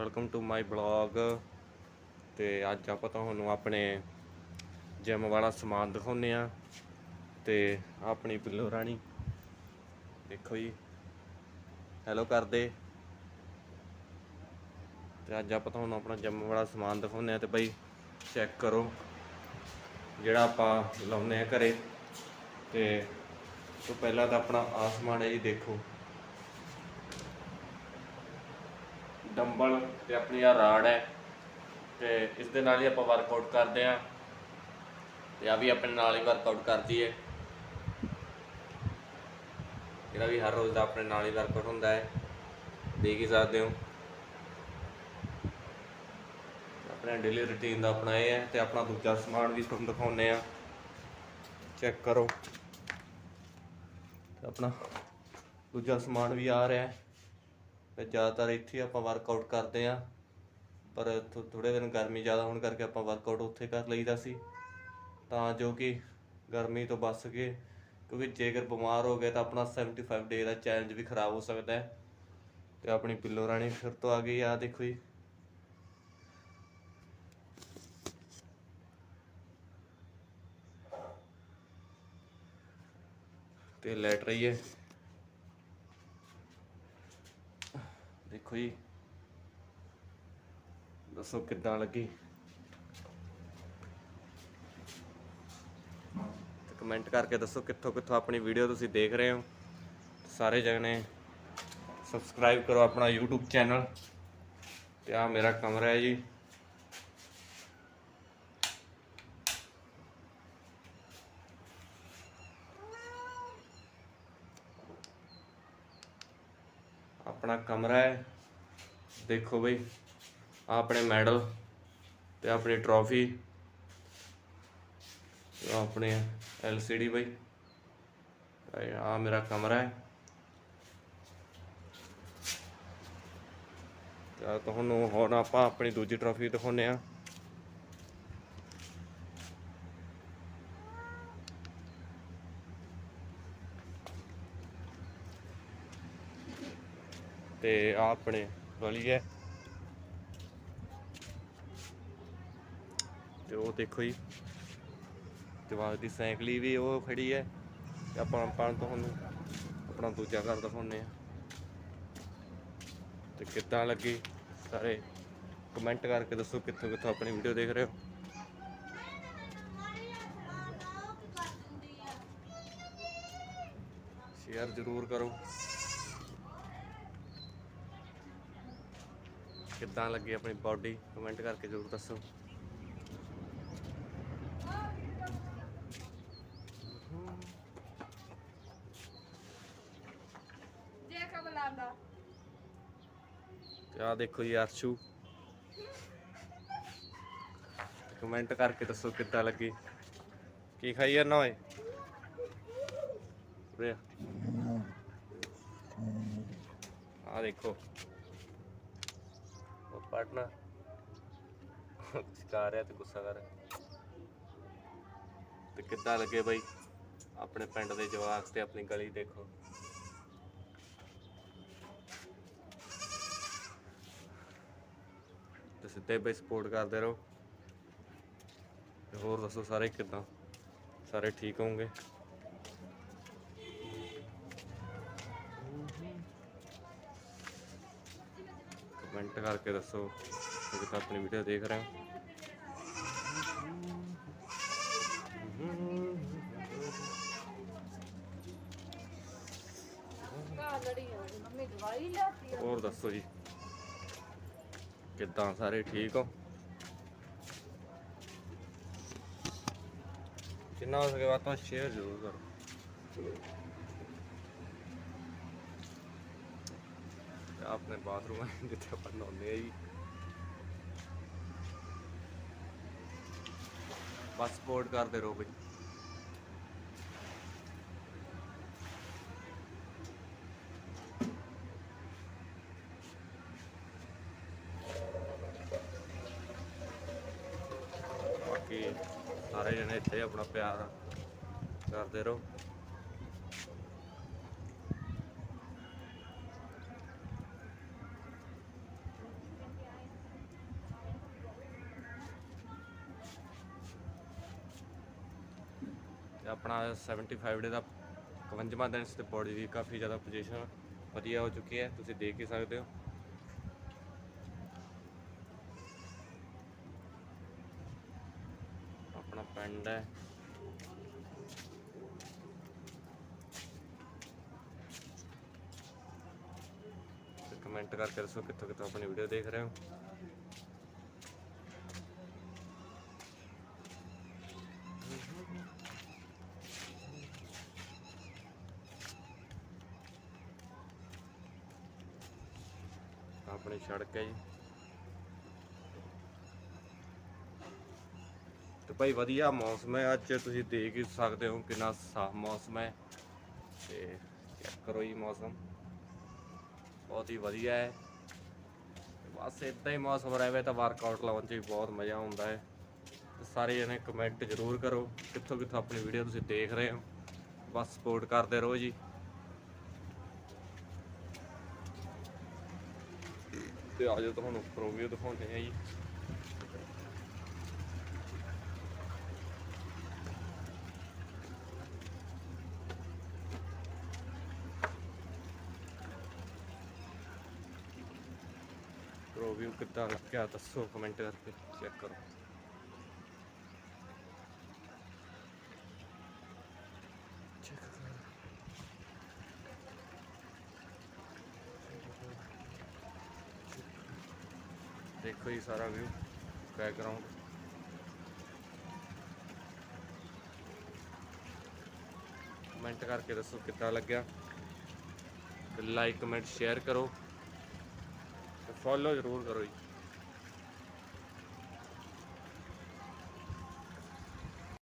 Welcome to my blog ਤੇ ਅੱਜ ਆਪਾਂ ਤੁਹਾਨੂੰ ਆਪਣੇ ਜਿਮ ਵਾਲਾ ਸਮਾਨ ਦਿਖਾਉਨੇ ਆ ਤੇ ਆਪਣੀ ਪਿੱਲੋ ਰਾਣੀ। ਦੇਖੋ ਜੀ। ਹੈਲੋ ਕਰਦੇ। ਤੇ ਅੱਜ ਆਪਾਂ ਤੁਹਾਨੂੰ ਆਪਣਾ ਜਿਮ ਵਾਲਾ ਸਮਾਨ ਦਿਖਾਉਨੇ ਆ ਤੇ ਬਈ ਚੈੱਕ ਕਰੋ। ਜਿਹੜਾ ਆਪਾਂ ਲਾਉਨੇ ਆ ਘਰੇ। ਤੇ ਤੋਂ ਪਹਿਲਾਂ ਤਾਂ ਆਪਣਾ ਆਸਮਾਨ ਹੈ ਜੀ ਦੇਖੋ। ਡੰਬਲ ਤੇ ਆਪਣੀ ਆ ਰਾੜ ਹੈ ਤੇ ਇਸ ਦੇ ਨਾਲ ਹੀ ਆਪਾਂ ਵਰਕਆਊਟ ਕਰਦੇ ਆ ਤੇ ਆ ਵੀ ਆਪਣੇ ਨਾਲ ਹੀ ਵਰਕਆਊਟ ਕਰਦੀ ਹੈ। ਜਿਹੜਾ ਵੀ ਹਰ ਰੋਜ਼ ਦਾ ਆਪਣੇ ਨਾਲ ਹੀ ਵਰਕਆਊਟ ਹੁੰਦਾ ਹੈ, ਦੇਖ ਹੀ ਸਕਦੇ ਹੋ। ਆਪਣੇ ਡੇਲੀ ਰੁਟੀਨ ਦਾ ਆਪਣਾ ਇਹ ਹੈ ਤੇ ਆਪਣਾ ਦੂਜਾ ਸਮਾਨ ਵੀ ਤੁਹਾਨੂੰ ਦਿਖਾਉਨੇ ਆ ਚੈੱਕ ਕਰੋ। ਤੇ ਆਪਣਾ ਦੂਜਾ ਸਮਾਨ ਵੀ ਆ ਰਿਹਾ ਹੈ। ਤੇ ਜ਼ਿਆਦਾਤਰ ਇੱਥੇ ਹੀ ਆਪਾਂ ਵਰਕਆਊਟ ਕਰਦੇ ਆ ਪਰ ਥੋੜੇ ਦਿਨ ਗਰਮੀ ਜ਼ਿਆਦਾ ਹੋਣ ਕਰਕੇ ਆਪਾਂ ਵਰਕਆਊਟ ਉੱਥੇ ਕਰ ਲਈਦਾ ਸੀ। ਤਾਂ ਜੋ ਕਿ ਗਰਮੀ ਤੋਂ ਬਚ ਸਕੇ ਕਿਉਂਕਿ ਜੇਕਰ ਬਿਮਾਰ ਹੋ ਗਏ ਤਾਂ ਆਪਣਾ 75 ਡੇ ਦਾ ਚੈਲੰਜ ਵੀ ਖਰਾਬ ਹੋ ਸਕਦਾ ਹੈ। ਤੇ ਆਪਣੀ ਪਿੱਲੋ ਰਾਣੀ ਫਿਰ ਤੋਂ ਆ ਗਈ ਆ ਦੇਖੋ ਜੀ। ਤੇ ਲੈਟ ਰਹੀ ਹੈ ਦੇਖੋ ਜੀ ਦੱਸੋ ਕਿੱਦਾਂ ਲੱਗੀ? ਤੇ ਕਮੈਂਟ ਕਰਕੇ ਦੱਸੋ ਕਿੱਥੋਂ ਕਿੱਥੋਂ ਆਪਣੀ ਵੀਡੀਓ ਤੁਸੀਂ ਦੇਖ ਰਹੇ ਹੋ। ਸਾਰੇ ਜਣੇ ਸਬਸਕ੍ਰਾਈਬ ਕਰੋ ਆਪਣਾ YouTube ਚੈਨਲ ਤੇ ਆ ਮੇਰਾ ਕਮਰਾ ਹੈ ਜੀ। ਆਪਣਾ ਕਮਰਾ ਹੈ। ਦੇਖੋ ਬਈ, ਆਹ ਆਪਣੇ ਮੈਡਲ ਤੇ ਆਪਣੀ ਟਰੋਫੀ ਤੇ ਆਹ ਆਪਣੇ LCD ਬਈ। ਆ ਮੇਰਾ ਕਮਰਾ ਹੈ। ਤਾਂ ਤੁਹਾਨੂੰ ਹੁਣ ਆਪਾਂ ਆਪਣੀ ਦੂਜੀ ਟਰੋਫੀ ਦਿਖਾਉਨੇ ਆ ਤੇ ਆ ਆਪਣੇ ਵਾਲੀ ਹੈ। ਤੇ ਉਹ ਦੇਖੋ ਜੀ, ਜਵਾਕ ਦੀ ਸਾਈਕਲੀ ਵੀ ਉਹ ਖੜੀ ਹੈ। ਤੇ ਆਪਾਂ ਆਪਾਂ ਤੁਹਾਨੂੰ ਆਪਣਾ ਦੂਜਾ ਘਰ ਦਿਖਾਉਨੇ ਆ ਤੇ ਕਿੱਦਾਂ ਲੱਗੀ? ਸਾਰੇ ਕਮੈਂਟ ਕਰਕੇ ਦੱਸੋ ਕਿੱਥੋਂ ਕਿੱਥੋਂ ਆਪਣੀ ਵੀਡੀਓ ਦੇਖ ਰਹੇ ਹੋ। ਸ਼ੇਅਰ ਜ਼ਰੂਰ ਕਰੋ। ਕਿੱਦਾਂ ਲੱਗੀ ਆਪਣੀ ਬਾਡੀ ਕਮੈਂਟ ਕਰਕੇ ਜ਼ਰੂਰ ਦੱਸੋ। ਜੇ ਕਬਲਾਂਦਾ ਤੇ ਆ ਦੇਖੋ ਜੀ ਅਰਸ਼ੂ। ਕਮੈਂਟ ਕਰਕੇ ਦੱਸੋ ਕਿੱਦਾਂ ਲੱਗੀ। ਕੀ ਖਾਈ ਜਾਂਦਾ ਓਏ? ਆ ਦੇਖੋ। ਪੜਨਾ ਸਿਖਾ ਰਿਹਾ ਤੇ ਗੁੱਸਾ ਕਰ। ਤੇ ਕਿੱਦਾਂ ਲੱਗੇ ਬਾਈ? ਆਪਣੇ ਪਿੰਡ ਦੇ ਜਵਾਕ ਤੇ ਆਪਣੀ ਗਲੀ ਦੇਖੋ। ਤੇ ਸਿੱਧੇ ਬਈ ਸਪੋਰਟ ਕਰਦੇ ਰਹੋ। ਤੇ ਹੋਰ ਦੱਸੋ ਸਾਰੇ ਕਿੱਦਾਂ? ਸਾਰੇ ਠੀਕ ਹੋਵੋਗੇ ਕਮੈਂਟ ਕਰਕੇ ਦੱਸੋ। ਕਿ ਤੁਸੀਂ ਆਪਣੀ ਵੀਡੀਓ ਦੇਖ ਰਹੇ ਹੋ। ਹੋਰ ਦੱਸੋ ਜੀ। ਕਿੱਦਾਂ ਸਾਰੇ ਠੀਕ ਹੋ? ਜਿੰਨਾ ਹੋ ਸਕੇ ਬਾਤਾਂ ਸ਼ੇਅਰ ਜ਼ਰੂਰ ਕਰੋ। ਆਪਣੇ ਬਾਥਰੂਮ ਹੈ ਜਿੱਥੇ ਆਪਾਂ ਨਹਾਉਂਦੇ ਆ ਜੀ। ਬਸ ਸਪੋਰਟ ਕਰਦੇ ਰਹੋ ਬਈ। ਬਾਕੀ ਸਾਰੇ ਜਣੇ ਇੱਥੇ ਆਪਣਾ ਪਿਆਰ ਕਰਦੇ ਰਹੋ। ਤੇ ਆਪਣਾ 75 ਡੇ ਦਾ 51ਵਾਂ ਦਿਨ ਸੀ ਤੇ ਬੋਡੀ ਦੀ ਕਾਫੀ ਜ਼ਿਆਦਾ ਪੋਜੀਸ਼ਨ ਵਧੀਆ ਹੋ ਚੁੱਕੀ ਹੈ, ਤੁਸੀਂ ਦੇਖ ਹੀ ਸਕਦੇ ਹੋ। ਆਪਣਾ ਪਿੰਡ ਹੈ। ਕਮੈਂਟ ਕਰਕੇ ਦੱਸੋ ਕਿੱਥੋਂ ਕਿੱਥੋਂ ਆਪਣੀ ਵੀਡੀਓ ਦੇਖ ਰਹੇ ਹੋ? ਆਪਣੀ ਸੜਕ ਹੈ ਜੀ। ਤੇ ਭਾਈ ਵਧੀਆ ਮੌਸਮ ਹੈ। ਅੱਜ ਤੁਸੀਂ ਦੇਖ ਹੀ ਸਕਦੇ ਹੋ ਕਿੰਨਾ ਸਾਫ਼ ਮੌਸਮ ਹੈ। ਤੇ ਚੈੱਕ ਕਰੋ ਜੀ ਮੌਸਮ। ਬਹੁਤ ਹੀ ਵਧੀਆ ਹੈ। ਬਸ ਇਦਾਂ ਹੀ ਮੌਸਮ ਰਹੇ ਤਾਂ ਵਰਕਆਊਟ ਲਾਉਣ 'ਚ ਵੀ ਬਹੁਤ ਮਜ਼ਾ ਆਉਂਦਾ ਹੈ। ਤੇ ਸਾਰੇ ਜਣੇ ਕਮੈਂਟ ਜ਼ਰੂਰ ਕਰੋ ਕਿੱਥੋਂ ਕਿੱਥੋਂ ਆਪਣੀ ਵੀਡੀਓ ਤੁਸੀਂ ਦੇਖ ਰਹੇ ਹੋ। ਬਸ ਸਪੋਰਟ ਕਰਦੇ ਰਹੋ ਜੀ। ਤੇ ਆਜੋ ਤੁਹਾਨੂੰ ਉੱਪਰੋਂ ਵੀ ਦਿਖਾਉਂਦੇ ਆ ਜੀ। ਪ੍ਰੋ ਕਿੱਦਾਂ ਲੱਗਿਆ ਦੱਸੋ ਕਮੈਂਟ ਕਰਕੇ ਚੈੱਕ ਕਰੋ। ਦੇਖੋ ਜੀ ਸਾਰਾ ਵਿਊ ਬੈਕਗ੍ਰਾਉਂਡ ਕਮੈਂਟ ਕਰਕੇ ਦੱਸੋ ਕਿੱਦਾਂ ਲੱਗਿਆ ਤੇ ਲਾਈਕ ਕਮੈਂਟ ਸ਼ੇਅਰ ਕਰੋ ਤੇ ਫੋਲੋ ਜ਼ਰੂਰ ਕਰੋ ਜੀ